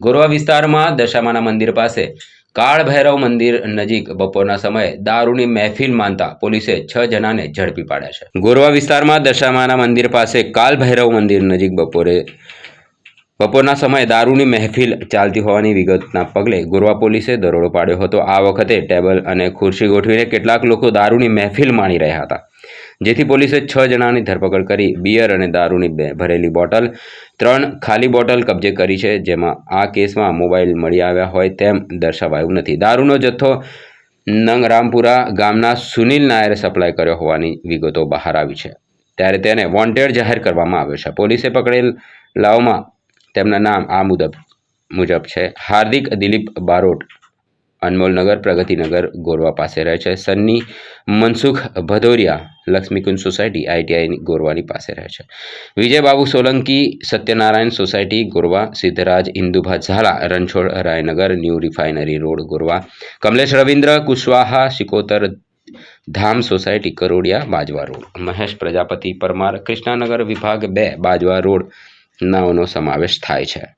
ગોરવા વિસ્તારમાં દશામાના મંદિર પાસે કાળ ભૈરવ મંદિર નજીક બપોરના સમયે દારૂની મહેફિલ માનતા પોલીસે છ જણાને ઝડપી પાડ્યા છે. ગોરવા વિસ્તારમાં દશામાના મંદિર પાસે કાલ ભૈરવ મંદિર નજીક બપોરે બપોરના સમયે દારૂની મહેફિલ ચાલતી હોવાની વિગતના પગલે ગોરવા પોલીસે દરોડો પાડ્યો હતો. આ વખતે ટેબલ અને ખુરશી ગોઠવીને કેટલાક લોકો દારૂની મહેફિલ માણી રહ્યા હતા. જેથી પોલીસે છ જણાની ધરપકડ કરી, બિયર અને દારૂની ભરેલી બોટલ, ત્રણ ખાલી બોટલ કબજે કરી છે, જેમાં આ કેસમાં મોબાઈલ મળી આવ્યા હોય તેમ દર્શાવાયું નથી. દારૂનો જથ્થો નંગરામપુરા ગામના સુનિલ નાયરે સપ્લાય કર્યો હોવાની વિગતો બહાર આવી છે. ત્યારે તેને વોન્ટેડ જાહેર કરવામાં આવ્યો છે. પોલીસે પકડેલ લાવમાં તેમના નામ આ મુજબ મુજબ છે. હાર્દિક દિલીપ બારોટ અનમોલનગર પ્રગતિનગર ગોરવા પાસે રહે છે. સન્ની મનસુખ ભદોરિયા લક્ષ્મીકુંજ સોસાયટી આઈટીઆઈ ગોરવાની પાસે રહે છે. Vijaybabu Solanki, Satyanarayan society, Gorwa, Siddhraj Indubha Jhala, Ranchhod Rainagar, new refinery road, Gorwa, Kamlesh Ravindra, Kushwaha, Shikotar Dham society, Karodiya, Bajwa road, Mahesh Prajapati Parmar, Krishnanagar વિભાગ બે, બાજવા રોડ નાઓનો સમાવેશ થાય છે.